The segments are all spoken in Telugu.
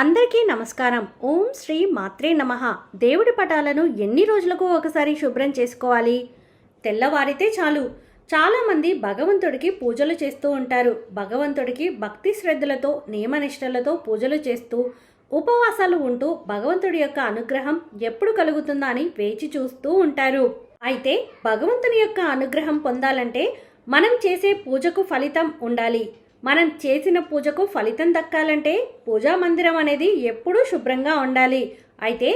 అందరికీ నమస్కారం. ఓం శ్రీ మాత్రే నమ. దేవుడి పటాలను ఎన్ని రోజులకు ఒకసారి శుభ్రం చేసుకోవాలి? తెల్లవారితే చాలు. చాలామంది భగవంతుడికి పూజలు చేస్తూ ఉంటారు. భగవంతుడికి భక్తి శ్రద్ధలతో నియమనిష్టలతో పూజలు చేస్తూ ఉపవాసాలు ఉంటూ భగవంతుడి యొక్క అనుగ్రహం ఎప్పుడు కలుగుతుందా అని వేచి చూస్తూ ఉంటారు. అయితే భగవంతుని యొక్క అనుగ్రహం పొందాలంటే మనం చేసే పూజకు ఫలితం ఉండాలి. మనం చేసిన పూజకు ఫలితం దక్కాలంటే పూజా మందిరం అనేది ఎప్పుడూ శుభ్రంగా ఉండాలి. అయితే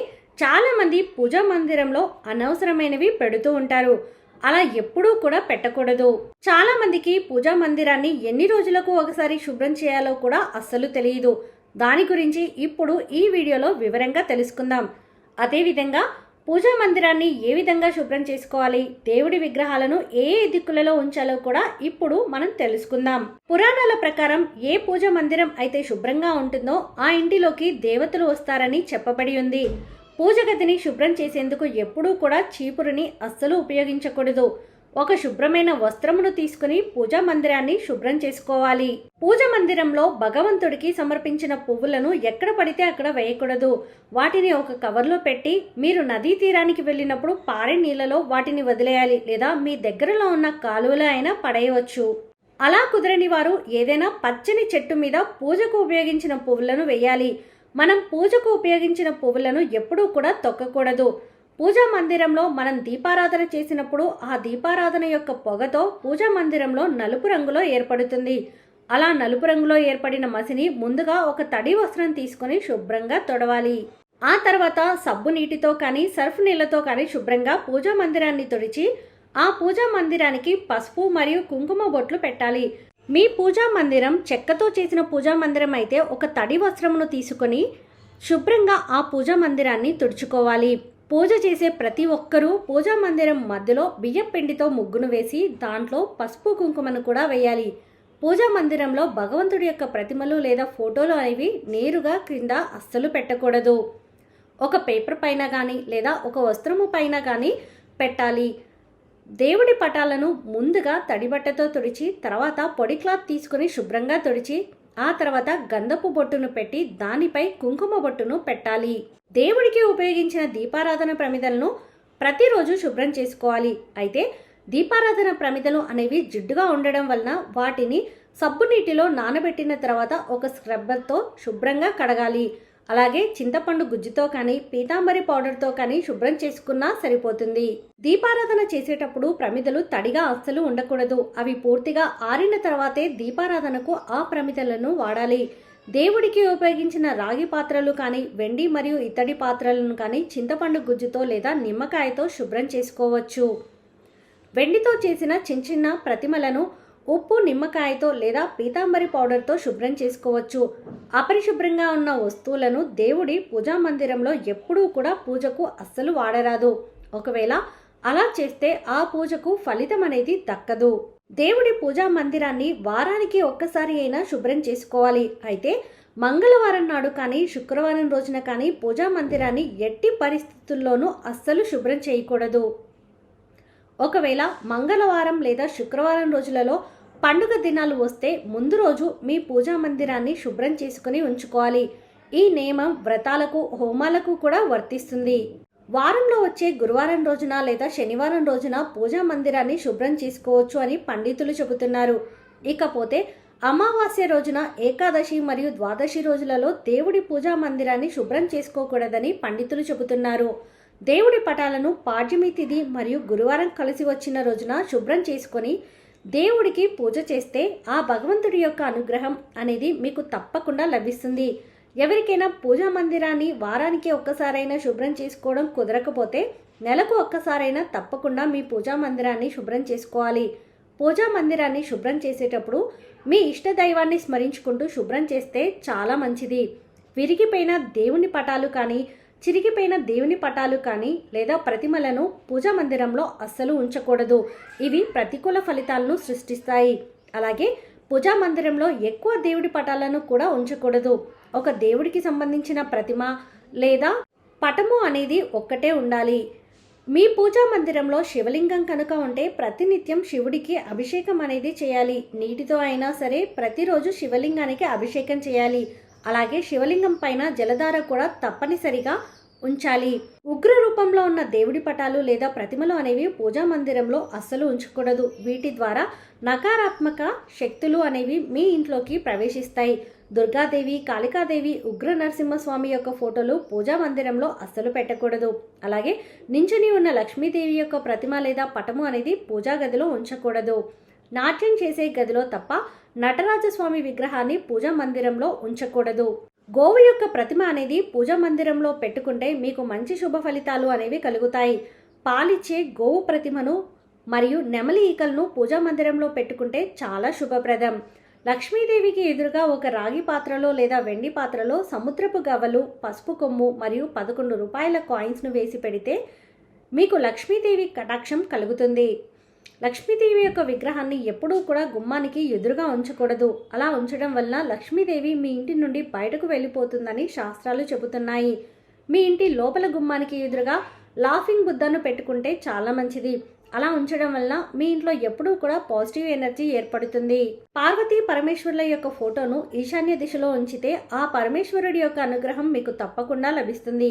చాలామంది పూజా మందిరంలో అనవసరమైనవి పెడుతూ ఉంటారు. అలా ఎప్పుడూ కూడా పెట్టకూడదు. చాలా మందికి పూజా మందిరాన్ని ఎన్ని రోజులకు ఒకసారి శుభ్రం చేయాలో కూడా అస్సలు తెలియదు. దాని గురించి ఇప్పుడు ఈ వీడియోలో వివరంగా తెలుసుకుందాం. అదేవిధంగా పూజా మందిరాన్ని ఏ విధంగా శుభ్రం చేసుకోవాలి దేవుడి విగ్రహాలను ఏ ఏ దిక్కులలో ఉంచాలో కూడా ఇప్పుడు మనం తెలుసుకుందాం. పురాణాల ప్రకారం ఏ పూజా మందిరం అయితే శుభ్రంగా ఉంటుందో ఆ ఇంటిలోకి దేవతలు వస్తారని చెప్పబడి ఉంది. పూజ గదిని శుభ్రం చేసేందుకు ఎప్పుడూ కూడా చీపురుని అస్సలు ఉపయోగించకూడదు. ఒక శుభ్రమైన వస్త్రమును తీసుకుని పూజా మందిరాన్ని శుభ్రం చేసుకోవాలి. పూజ మందిరంలో భగవంతుడికి సమర్పించిన పువ్వులను ఎక్కడ పడితే అక్కడ వేయకూడదు. వాటిని ఒక కవర్లో పెట్టి మీరు నదీ తీరానికి వెళ్ళినప్పుడు పారే నీళ్ళలో వాటిని వదిలేయాలి లేదా మీ దగ్గరలో ఉన్న కాలువలో అయినా పడేయవచ్చు. అలా కుదరని వారు ఏదైనా పచ్చని చెట్టు మీద పూజకు ఉపయోగించిన పువ్వులను వేయాలి. మనం పూజకు ఉపయోగించిన పువ్వులను ఎప్పుడూ కూడా తొక్కకూడదు. పూజా మందిరంలో మనం దీపారాధన చేసినప్పుడు ఆ దీపారాధన యొక్క పొగతో పూజా మందిరంలో నలుపు రంగులో ఏర్పడుతుంది. అలా నలుపు రంగులో ఏర్పడిన మసిని ముందుగా ఒక తడి వస్త్రం తీసుకొని శుభ్రంగా తొడవాలి. ఆ తర్వాత సబ్బు నీటితో కానీ సర్ఫ్ నీళ్ళతో కానీ శుభ్రంగా పూజా మందిరాన్ని తుడిచి ఆ పూజా మందిరానికి పసుపు మరియు కుంకుమ బొట్లు పెట్టాలి. మీ పూజా మందిరం చెక్కతో చేసిన పూజా మందిరం అయితే ఒక తడి వస్త్రమును తీసుకొని శుభ్రంగా ఆ పూజా మందిరాన్ని తుడుచుకోవాలి. పూజ చేసే ప్రతి ఒక్కరూ పూజా మందిరం మధ్యలో బియ్యం పిండితో ముగ్గును వేసి దాంట్లో పసుపు కుంకుమను కూడా వేయాలి. పూజా మందిరంలో భగవంతుడి యొక్క ప్రతిమలు లేదా ఫోటోలు అనేవి నేరుగా క్రింద అస్సలు పెట్టకూడదు. ఒక పేపర్ పైన కానీ లేదా ఒక వస్త్రము పైన కానీ పెట్టాలి. దేవుడి పటాలను ముందుగా తడిబట్టతో తుడిచి తర్వాత పొడి క్లాత్ తీసుకుని శుభ్రంగా తుడిచి ఆ తర్వాత గంధపు బొట్టును పెట్టి దానిపై కుంకుమ బొట్టును పెట్టాలి. దేవుడికి ఉపయోగించిన దీపారాధన ప్రమిదలను ప్రతిరోజు శుభ్రం చేసుకోవాలి. అయితే దీపారాధన ప్రమిదలు అనేవి జిడ్డుగా ఉండడం వలన వాటిని సబ్బు నీటిలో నానబెట్టిన తర్వాత ఒక స్క్రబ్బర్తో శుభ్రంగా కడగాలి. అలాగే చింతపండు గుజ్జుతో కానీ పీతాంబరి పౌడర్తో కానీ శుభ్రం చేసుకున్నా సరిపోతుంది. దీపారాధన చేసేటప్పుడు ప్రమిదలు తడిగా అస్సలు ఉండకూడదు. అవి పూర్తిగా ఆరిన తర్వాతే దీపారాధనకు ఆ ప్రమిదలను వాడాలి. దేవుడికి ఉపయోగించిన రాగి పాత్రలు కానీ వెండి మరియు ఇత్తడి పాత్రలను కానీ చింతపండు గుజ్జుతో లేదా నిమ్మకాయతో శుభ్రం చేసుకోవచ్చు. వెండితో చేసిన చిన్న చిన్న ప్రతిమలను ఉప్పు నిమ్మకాయతో లేదా పీతాంబరి పౌడర్తో శుభ్రం చేసుకోవచ్చు. అపరిశుభ్రంగా ఉన్న వస్తువులను దేవుడి పూజా మందిరంలో ఎప్పుడూ కూడా పూజకు అస్సలు వాడరాదు. ఒకవేళ అలా చేస్తే ఆ పూజకు ఫలితం అనేది దక్కదు. దేవుడి పూజా మందిరాన్ని వారానికి ఒక్కసారి అయినా శుభ్రం చేసుకోవాలి. అయితే మంగళవారం నాడు కానీ శుక్రవారం రోజున కానీ పూజా మందిరాన్ని ఎట్టి పరిస్థితుల్లోనూ అస్సలు శుభ్రం చేయకూడదు. ఒకవేళ మంగళవారం లేదా శుక్రవారం రోజులలో పండుగ దినాలు వస్తే ముందు రోజు మీ పూజా మందిరాన్ని శుభ్రం చేసుకుని ఉంచుకోవాలి. ఈ నియమం వ్రతాలకు హోమాలకు కూడా వర్తిస్తుంది. వారంలో వచ్చే గురువారం రోజున లేదా శనివారం రోజున పూజా మందిరాన్ని శుభ్రం చేసుకోవచ్చు అని పండితులు చెబుతున్నారు. ఇకపోతే అమావాస్య రోజున ఏకాదశి మరియు ద్వాదశి రోజులలో దేవుడి పూజా మందిరాన్ని శుభ్రం చేసుకోకూడదని పండితులు చెబుతున్నారు. దేవుడి పటాలను పాడ్యమి తిథి మరియు గురువారం కలిసి వచ్చిన రోజున శుభ్రం చేసుకొని దేవుడికి పూజ చేస్తే ఆ భగవంతుడి యొక్క అనుగ్రహం అనేది మీకు తప్పకుండా లభిస్తుంది. ఎవరికైనా పూజా మందిరాన్ని వారానికి ఒక్కసారైనా శుభ్రం చేసుకోవడం కుదరకపోతే నెలకు ఒక్కసారైనా తప్పకుండా మీ పూజా మందిరాన్ని శుభ్రం చేసుకోవాలి. పూజా మందిరాన్ని శుభ్రం చేసేటప్పుడు మీ ఇష్ట దైవాన్ని స్మరించుకుంటూ శుభ్రం చేస్తే చాలా మంచిది. విరిగిపోయిన దేవుని పటాలు కానీ చిరిగిపోయిన దేవుని పటాలు కానీ లేదా ప్రతిమలను పూజా మందిరంలో అస్సలు ఉంచకూడదు. ఇవి ప్రతికూల ఫలితాలను సృష్టిస్తాయి. అలాగే పూజా మందిరంలో ఎక్కువ దేవుడి పటాలను కూడా ఉంచకూడదు. ఒక దేవుడికి సంబంధించిన ప్రతిమ లేదా పటము అనేది ఒక్కటే ఉండాలి. మీ పూజా మందిరంలో శివలింగం కనుక ఉంటే ప్రతినిత్యం శివుడికి అభిషేకం అనేది చేయాలి. నీటితో అయినా సరే ప్రతిరోజు శివలింగానికి అభిషేకం చేయాలి. అలాగే శివలింగం పైన జలధార కూడా తప్పనిసరిగా ఉంచాలి. ఉగ్ర రూపంలో ఉన్న దేవుడి పటాలు లేదా ప్రతిమలు అనేవి పూజా మందిరంలో అస్సలు ఉంచకూడదు. వీటి ద్వారా నకారాత్మక శక్తులు అనేవి మీ ఇంట్లోకి ప్రవేశిస్తాయి. దుర్గాదేవి కాళికాదేవి ఉగ్ర నరసింహస్వామి యొక్క ఫోటోలు పూజా మందిరంలో అస్సలు పెట్టకూడదు. అలాగే నించుని ఉన్న లక్ష్మీదేవి యొక్క ప్రతిమ లేదా పటము అనేది పూజా గదిలో ఉంచకూడదు. నాట్యం చేసే గదిలో తప్ప నటరాజస్వామి విగ్రహాన్ని పూజా మందిరంలో ఉంచకూడదు. గోవు యొక్క ప్రతిమ అనేది పూజా మందిరంలో పెట్టుకుంటే మీకు మంచి శుభ ఫలితాలు అనేవి కలుగుతాయి. పాలిచ్చే గోవు ప్రతిమను మరియు నెమలి ఈకలను పూజా మందిరంలో పెట్టుకుంటే చాలా శుభప్రదం. లక్ష్మీదేవికి ఎదురుగా ఒక రాగి పాత్రలో లేదా వెండి పాత్రలో సముద్రపు గవ్వలు పసుపు కొమ్ము మరియు పదకొండు రూపాయల కాయిన్స్ను వేసి పెడితే మీకు లక్ష్మీదేవి కటాక్షం కలుగుతుంది. లక్ష్మీదేవి యొక్క విగ్రహాన్ని ఎప్పుడూ కూడా గుమ్మానికి ఎదురుగా ఉంచకూడదు. అలా ఉంచడం వల్ల లక్ష్మీదేవి మీ ఇంటి నుండి బయటకు వెళ్ళిపోతుందని శాస్త్రాలు చెబుతున్నాయి. మీ ఇంటి లోపల గుమ్మానికి ఎదురుగా లాఫింగ్ బుద్ధను పెట్టుకుంటే చాలా మంచిది. అలా ఉంచడం వల్ల మీ ఇంట్లో ఎప్పుడూ కూడా పాజిటివ్ ఎనర్జీ ఏర్పడుతుంది. పార్వతీ పరమేశ్వరుల యొక్క ఫోటోను ఈశాన్య దిశలో ఉంచితే ఆ పరమేశ్వరుడి యొక్క అనుగ్రహం మీకు తప్పకుండా లభిస్తుంది.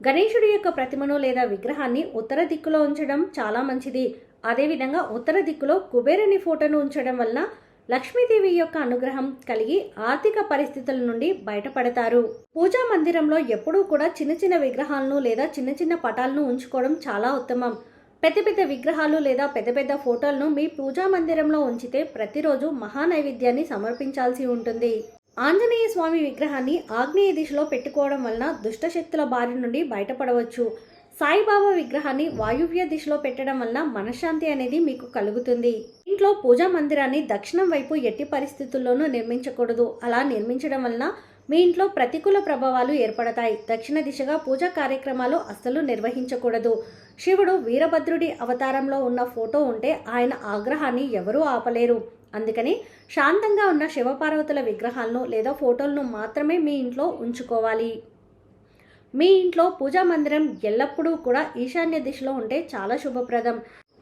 గణేశుడి యొక్క ప్రతిమను లేదా విగ్రహాన్ని ఉత్తర దిక్కులో ఉంచడం చాలా మంచిది. అదేవిధంగా ఉత్తర దిక్కులో కుబేరుని ఫోటోను ఉంచడం వలన లక్ష్మీదేవి యొక్క అనుగ్రహం కలిగి ఆర్థిక పరిస్థితుల నుండి బయటపడతారు. పూజా మందిరంలో ఎప్పుడూ కూడా చిన్న చిన్న విగ్రహాలను లేదా చిన్న చిన్న పటాలను ఉంచుకోవడం చాలా ఉత్తమం. పెద్ద పెద్ద విగ్రహాలు లేదా పెద్ద పెద్ద ఫోటోలను మీ పూజా మందిరంలో ఉంచితే ప్రతిరోజు మహా నైవేద్యాన్ని సమర్పించాల్సి ఉంటుంది. ఆంజనేయ స్వామి విగ్రహాన్ని ఆగ్నేయ దిశలో పెట్టుకోవడం వలన దుష్టశక్తుల బారి నుండి బయటపడవచ్చు. సాయిబాబా విగ్రహాన్ని వాయువ్య దిశలో పెట్టడం వలన మనశ్శాంతి అనేది మీకు కలుగుతుంది. ఇంట్లో పూజా మందిరాన్ని దక్షిణం వైపు ఎట్టి పరిస్థితుల్లోనూ నిర్మించకూడదు. అలా నిర్మించడం వలన మీ ఇంట్లో ప్రతికూల ప్రభావాలు ఏర్పడతాయి. దక్షిణ దిశగా పూజా కార్యక్రమాలు అస్సలు నిర్వహించకూడదు. శివుడు వీరభద్రుడి అవతారంలో ఉన్న ఫోటో ఉంటే ఆయన ఆగ్రహాన్ని ఎవరూ ఆపలేరు. అందుకని శాంతంగా ఉన్న శివపార్వతుల విగ్రహాలను లేదా ఫోటోలను మాత్రమే మీ ఇంట్లో ఉంచుకోవాలి. మీ ఇంట్లో పూజా మందిరం ఎల్లప్పుడూ కూడా ఈశాన్య దిశలో ఉంటే చాలా శుభప్రదం.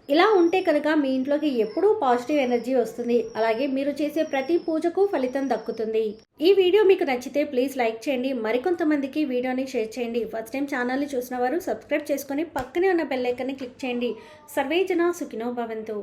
ఇలా ఉంటే కనుక మీ ఇంట్లోకి ఎప్పుడూ పాజిటివ్ ఎనర్జీ వస్తుంది. అలాగే మీరు చేసే ప్రతి పూజకు ఫలితం దక్కుతుంది. ఈ వీడియో మీకు నచ్చితే ప్లీజ్ లైక్ చేయండి. మరికొంతమందికి వీడియోని షేర్ చేయండి. ఫస్ట్ టైం ఛానల్ని చూసిన వారు సబ్స్క్రైబ్ చేసుకొని పక్కనే ఉన్న బెల్లైకన్ని క్లిక్ చేయండి. సర్వేజన సుఖినో భవంతు.